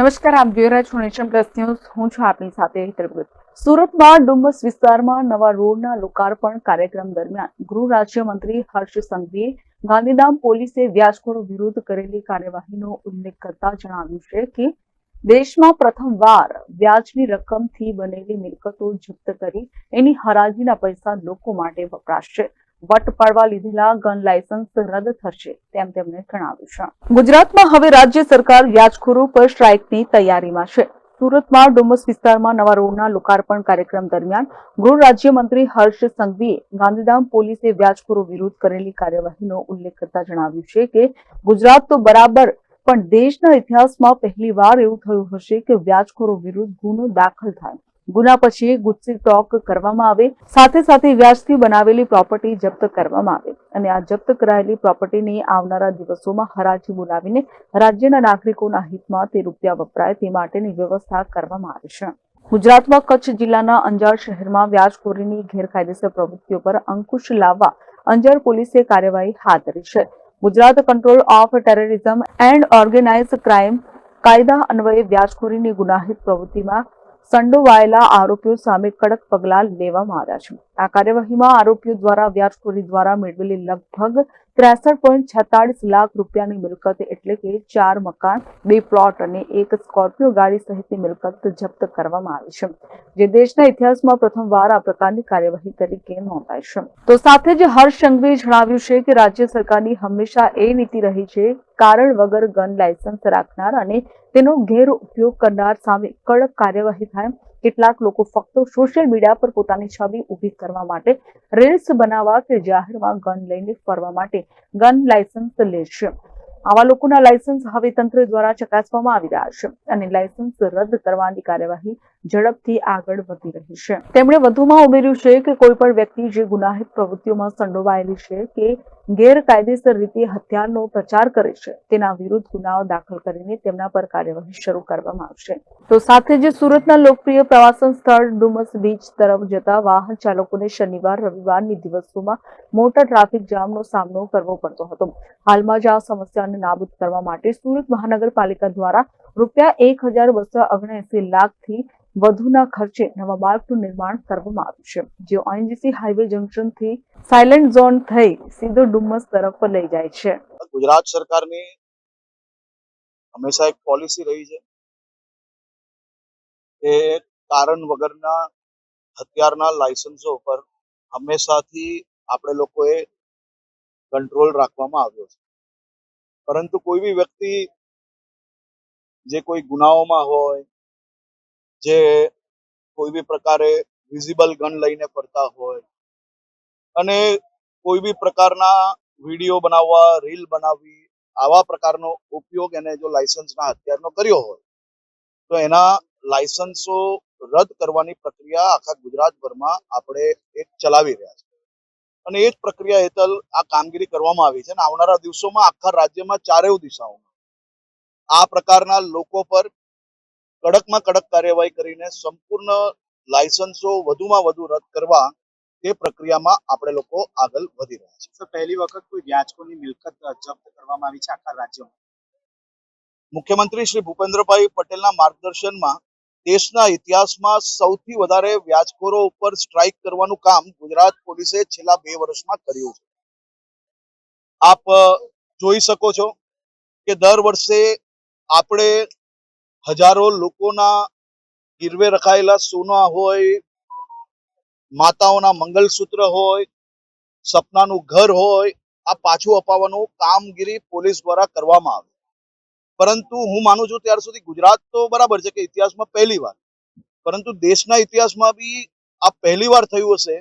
નમસ્કાર, આપ જોઈ રહ્યા છો નેશન પ્લસ ન્યૂઝ. હું છું આપની સાથે હિતરભગત સુરતમાં ડુમસ વિસ્તારમાં નવા રોડના લોકાર્પણ કાર્યક્રમ દરમિયાન ગૃહ રાજ્યમંત્રી હર્ષ સંઘવીએ ગાંધીધામ પોલીસે વ્યાજખોરો વિરુદ્ધ કરેલી કાર્યવાહીનો ઉલ્લેખ કરતા જણાવ્યું છે કે, દેશમાં પ્રથમવાર વ્યાજની રકમથી બનેલી મિલકતો જપ્ત કરી એની હરાજીના પૈસા લોકો માટે વપરાશે. વટ પાડવા લીધેલા ગન લાયસન્સ રદ થશે તેમ તેમણે જણાવ્યું છે. ગુજરાતમાં હવે રાજ્ય સરકાર વ્યાજખોરો પર સ્ટ્રાઇકની તૈયારીમાં છે. સુરતમાં ડુમસ વિસ્તારમાં નવા રોડના લોકાર્પણ કાર્યક્રમ દરમિયાન ગૃહ રાજ્યમંત્રી હર્ષ સંઘવીએ ગાંધીધામ પોલીસે વ્યાજખોરો વિરુદ્ધ કરેલી કાર્યવાહીનો ઉલ્લેખ કરતા જણાવ્યું છે કે ગુજરાત તો બરાબર, પણ દેશના ઇતિહાસમાં પહેલીવાર એવું થયું હશે કે વ્યાજખોરો વિરુદ્ધ ગુનો દાખલ થાય. ગુના પછી ગુજસી ટોક કરવામાં આવે. સાથે સાથે વ્યાજથી બનાવેલી પ્રોપર્ટી જપ્ત કરવામાં આવે અને આ જપ્ત કરાયેલી પ્રોપર્ટીની આવનારા દિવસોમાં હરાજી બોલાવીને રાજ્યના નાગરિકોના હિતમાં તે રૂપિયા વપરાય તે માટેની વ્યવસ્થા કરવામાં આવી છે. ગુજરાતમાં કચ્છ જિલ્લાના અંજાર શહેરમાં વ્યાજખોરીની ગેરકાયદેસર પ્રવૃત્તિઓ પર અંકુશ લાવવા અંજાર પોલીસે કાર્યવાહી હાથ ધરી છે. Gujarat control of terrorism and organise crime કાયદા અન્વયે વ્યાજખોરીની ગુનાહિત પ્રવૃત્તિમાં સંડોવાયેલા આરોપીઓ સામે કડક પગલાં લેવામાં આવ્યા છે. આ કાર્યવાહીમાં આરોપીઓ દ્વારા વ્યાજખોરી દ્વારા મેળવેલી લગભગ ત્રેસઠ પોઈન્ટ છેતાળીસ લાખ રૂપિયાની મિલકત એટલે કે ચાર મકાન, બે પ્લોટ અને એક સ્કોર્પિયો ગાડી સહિતની મિલકત જપ્ત કરવામાં આવી છે. જે દેશના ઇતિહાસમાં પ્રથમવાર આ પ્રકારની કાર્યવાહી તરીકે નોંધાય છે. તો સાથે જ હર્ષ સંઘવીએ જણાવ્યું છે કે રાજ્ય સરકારની હંમેશા એ નીતિ રહી છે, કારણ વગર ગન લાયસન્સ રાખનાર અને તેનો ગેરઉપયોગ કરનાર સામે કડક કાર્યવાહી થાય. કેટલાક લોકો ફક્ત સોશિયલ મીડિયા પર પોતાની છબી ઊભી કરવા માટે રીલ્સ બનાવવા કે જાહેરમાં ગન લઈને ફરવા માટે ગન લાયસન્સ લે છે. આવા લોકોના લાયસન્સ હવે તંત્ર દ્વારા ચકાસવામાં આવી રહ્યા છે અને લાયસન્સ રદ કરવાની કાર્યવાહી ઝડપથી આગળ વધી રહી છે. તેમણે વધુમાં ઉમેર્યું છે કે કોઈ પણ વ્યક્તિ જે ગુનાહિત પ્રવૃત્તિઓમાં સંડોવાયેલી છે કે ગેરકાયદેસર રીતે હથિયારનો પ્રચાર કરે છે. તેના વિરુદ્ધ ગુનાઓ દાખલ કરીને તેમના પર કાર્યવાહી શરૂ કરવામાં આવશે. તો સાથે જ સુરતના લોકપ્રિય પ્રવાસન સ્થળ ડુમસ બીચ તરફ જતા વાહન ચાલકોને શનિવાર રવિવારની દિવસોમાં મોટા ટ્રાફિક જામનો સામનો કરવો પડતો હતો. હાલમાં જ આ સમસ્યાને નાબૂદ કરવા માટે સુરત મહાનગરપાલિકા દ્વારા રૂપિયા એક હજાર બસો ઓગણએસી લાખથી વધુના ખર્ચે નવા માર્ગનું નિર્માણ કરવામાં આવ્યું છે. જે ઓએનજીસી હાઈવે જંકશનથી સાયલેન્ટ ઝોન થઈ સીધો ડુમસ તરફ લઈ જાય છે. ગુજરાત સરકારની હંમેશા એક પોલિસી રહી છે કે કારણ વગરના હથિયારના લાયસન્સો પર હંમેશાથી આપણે લોકોએ કંટ્રોલ રાખવામાં આવ્યો છે. પરંતુ કોઈ બી વ્યક્તિ જે કોઈ ગુનાઓમાં હોય જે કોઈ બી પ્રકારે વિઝિબલ ગન લઈને ફરતા હોય અને કોઈ બી પ્રકારના વીડિયો બનાવવા રીલ બનાવવી આવા પ્રકારનો ઉપયોગ એને જો લાયસન્સના હથિયારનો કર્યો હોય, તો એના લાયસન્સો રદ કરવાની પ્રક્રિયા આખા ગુજરાતભરમાં આપણે એક ચલાવી રહ્યા છે અને એ જ પ્રક્રિયા હેઠળ આ કામગીરી કરવામાં આવી છે અને આવનારા દિવસોમાં આખા રાજ્યમાં ચારેય દિશાઓમાં આ પ્રકારના લોકો પર કડકમાં કડક કાર્યવાહી કરીને સંપૂર્ણ લાયસન્સો વધુમાં વધુ રદ કરવા તે પ્રક્રિયામાં આપણે લોકો આગળ વધી રહ્યા છે સર પહેલી વખત કોઈ વ્યાજકોની મિલકત જપ્ત કરવામાં આવી છે આખા રાજ્યમાં? મુખ્યમંત્રી શ્રી ભૂપેન્દ્રભાઈ પટેલના માર્ગદર્શનમાં દેશના ઇતિહાસમાં સૌથી વધારે વ્યાજખોરો ઉપર સ્ટ્રાઇક કરવાનું કામ ગુજરાત પોલીસે છેલ્લા બે વર્ષમાં કર્યું છે. આપ જોઈ શકો છો કે દર વર્ષે આપણે હજારો લોકોના ગીરવે રખાયેલા સોના હોય, માતાઓના મંગલસૂત્ર હોય, સપનાનું ઘર હોય, આ પાછું અપાવવાનું કામગીરી પોલીસ દ્વારા કરવામાં આવે. પરંતુ હું માનું છું ત્યાર સુધી ગુજરાત તો બરાબર છે કે ઇતિહાસમાં પહેલી વાર. પરંતુ દેશના ઇતિહાસમાં બી આ પહેલી વાર થયું હશે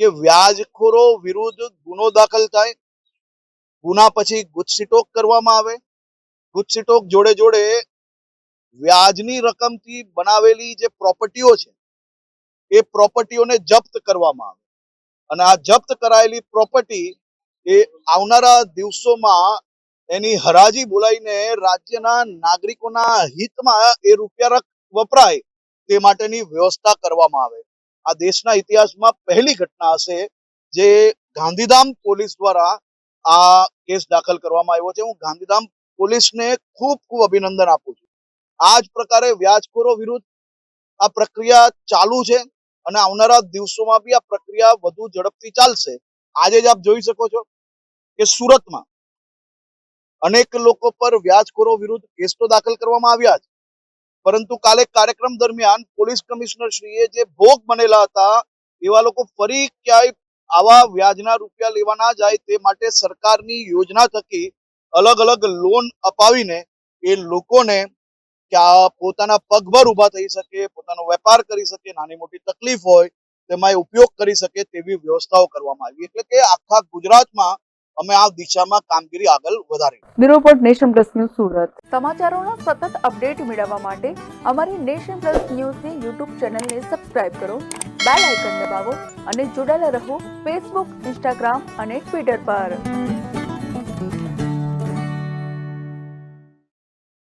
કે વ્યાજખોરો વિરુદ્ધ ગુનો દાખલ થાય, ગુના પછી ગુજસીટોક કરવામાં આવે, ગુજસીટોક જોડે જોડે વ્યાજની રકમથી બનાવેલી જે પ્રોપર્ટીઓ છે, એ પ્રોપર્ટીઓને જપ્ત કરવામાં આવે. અને આ જપ્ત કરાયેલી પ્રોપર્ટી એ આવનારા દિવસોમાં એની હરાજી બોલાવીને રાજ્યના નાગરિકોના હિતમાં એ રૂપિયા વપરાય તે માટેની વ્યવસ્થા કરવામાં આવે. આ દેશના ઇતિહાસમાં પહેલી ઘટના હશે જે ગાંધીધામ પોલીસ દ્વારા આ કેસ દાખલ કરવામાં આવ્યો છે. હું ગાંધીધામ પોલીસને ખૂબ ખૂબ અભિનંદન આપું છું. આ જ પ્રકારે વ્યાજખોરો વિરુદ્ધ આ પ્રક્રિયા ચાલુ છે અને આવનારા દિવસોમાં બી આ પ્રક્રિયા વધુ ઝડપથી ચાલશે. આજે જ આપ જોઈ શકો છો કે સુરતમાં અનેક લોકો પર વ્યાજખોરો વિરુદ્ધ કેસ તો દાખલ કરવામાં આવ્યા છે. પરંતુ કાલે કાર્યક્રમ દરમિયાન પોલીસ કમિશનર શ્રીએ જે ભોગ બનેલા હતા, એવા લોકો ફરી ક્યાંય આવા વ્યાજના રૂપિયા લેવા ના જાય તે માટે સરકારની યોજના થકી અલગ અલગ લોન અપાવીને એ લોકોને કે આ પોતાના પગભર ઊભા થઈ શકે પોતાનો વેપાર કરી શકે નાની મોટી તકલીફ હોય તેમાં એ ઉપયોગ કરી શકે તેવી વ્યવસ્થાઓ કરવામાં આવી. એટલે કે આખા ગુજરાતમાં અમે આ દિશામાં કામગીરી આગળ વધારી bureau report nation plus news Surat. સમાચારોના સતત અપડેટ મેળવવા માટે અમારી નેશન પ્લસ ન્યૂઝની યુટ્યુબ ચેનલને સબસ્ક્રાઇબ કરો બેલ આઇકન દબાવો અને જોડાયેલા રહો ફેસબુક ઇન્સ્ટાગ્રામ અને ટ્વિટર પર.